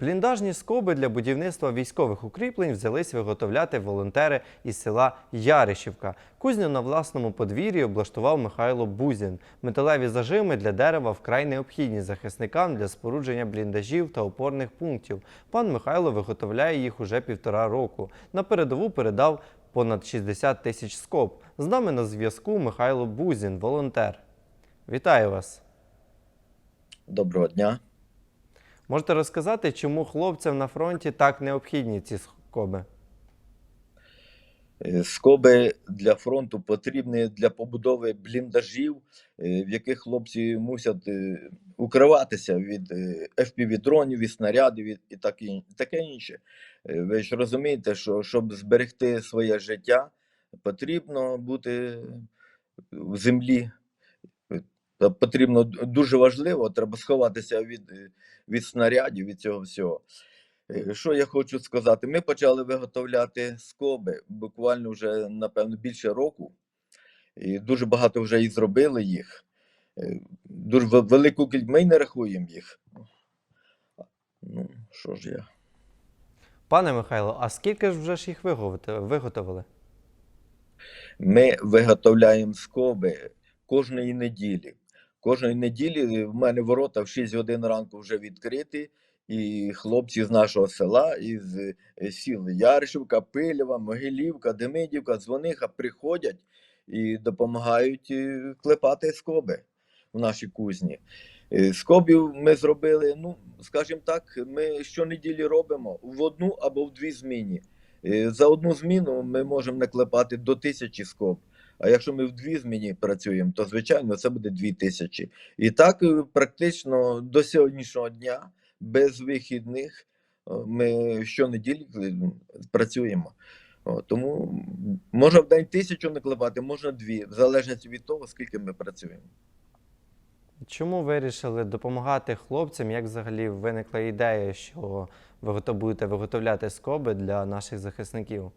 Бліндажні скоби для будівництва військових укріплень взялись виготовляти волонтери із села Яришівка. Кузню на власному подвір'ї облаштував Михайло Бузін. Металеві зажими для дерева вкрай необхідні захисникам для спорудження бліндажів та опорних пунктів. Пан Михайло виготовляє їх уже півтора року. На передову передав понад 60 тисяч скоб. З нами на зв'язку Михайло Бузін, волонтер. Вітаю вас! Доброго дня. Можете розказати, чому хлопцям на фронті так необхідні ці скоби? Е, Скоби для фронту потрібні для побудови бліндажів, е, в яких хлопці мусять е, укриватися від FPV-дронів, від снарядів і- таке, інше. Ви ж розумієте, що щоб зберегти своє життя, потрібно бути в землі. Е, Потрібно дуже важливо, треба сховатися від, е, від снарядів, від цього всього. Е, Що я хочу сказати? Ми почали виготовляти скоби буквально вже, напевно, більше року. І дуже багато вже і зробили їх. Дуже велику кількість. Ми не рахуємо їх. Ну, що ж я? Пане Михайло, а скільки ж вже ж їх виготовили? Ми виготовляємо скоби кожної неділі. Кожної неділі в мене ворота в 6 годин ранку вже відкриті, і хлопці з нашого села, із е, сіл Яришівка, Пилєва, Могилівка, Демидівка, Дзвониха приходять і допомагають е, клепати скоби в нашій кузні. Е, Скобів ми зробили, ну, скажімо так, ми щонеділі робимо в одну або в дві зміни. Е, За одну зміну ми можемо наклепати до тисячі скоб. А якщо ми в дві зміні працюємо, то звичайно це буде дві тисячі. І так е, практично до сьогоднішнього дня, без вихідних, е, ми щонеділі е, працюємо. Тому можна в день тисячу наклепати, можна дві, в залежності від того, скільки ми працюємо. Чому вирішили допомагати хлопцям? Як взагалі виникла ідея, що ви будете виготовляти скоби для наших захисників?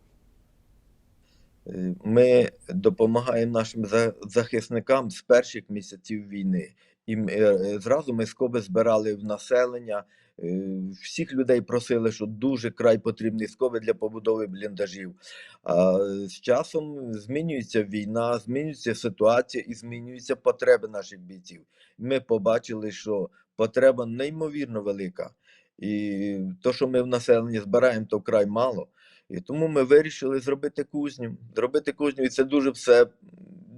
Ми допомагаємо нашим захисникам з перших місяців війни. І е, зразу ми скоби збирали в населення. е, Всіх людей просили, що дуже край потрібні скоби для побудови бліндажів. А з часом змінюється війна, змінюється ситуація і змінюються потреби наших бійців. Ми побачили, що потреба неймовірно велика. І то, що ми в населенні збираємо, то вкрай мало. І тому ми вирішили зробити кузню. Зробити кузню, і це дуже все,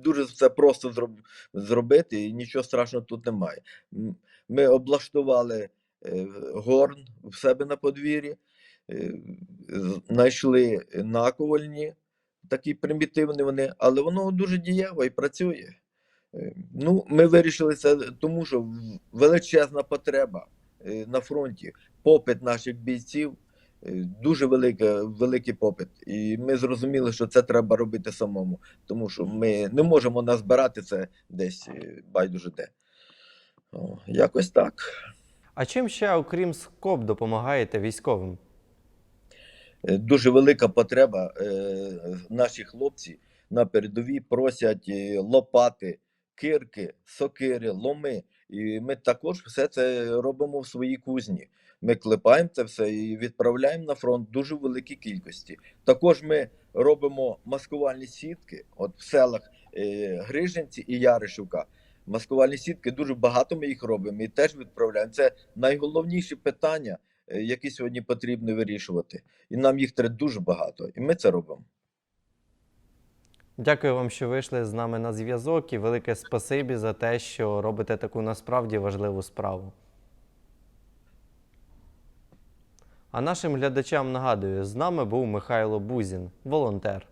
дуже все просто зроб, зробити, і нічого страшного тут немає. Ми облаштували е, горн в себе на подвір'ї, е, знайшли наковальні, такі примітивні вони, але воно дуже дієво і працює. Е, Ну, ми вирішили це тому, що величезна потреба на фронті, попит наших бійців. Дуже велика, великий попит. І ми зрозуміли, що це треба робити самому, тому що ми не можемо назбирати це десь е, байдуже де. О, якось так. А чим ще, окрім скоб, допомагаєте військовим? Е, Дуже велика потреба. е, Наші хлопці на передовій просять лопати, кирки, сокири, ломи. І ми також все це робимо в своїй кузні. Ми клепаємо це все і відправляємо на фронт дуже великій кількості. Також ми робимо маскувальні сітки. От в селах е, Грижинці і Яришівка. Маскувальні сітки дуже багато ми їх робимо і теж відправляємо. Це найголовніші питання, е, які сьогодні потрібно вирішувати. І нам їх треба дуже багато. І ми це робимо. Дякую вам, що вийшли з нами на зв'язок, і велике спасибі за те, що робите таку насправді важливу справу. А нашим глядачам нагадую, з нами був Михайло Бузін, волонтер.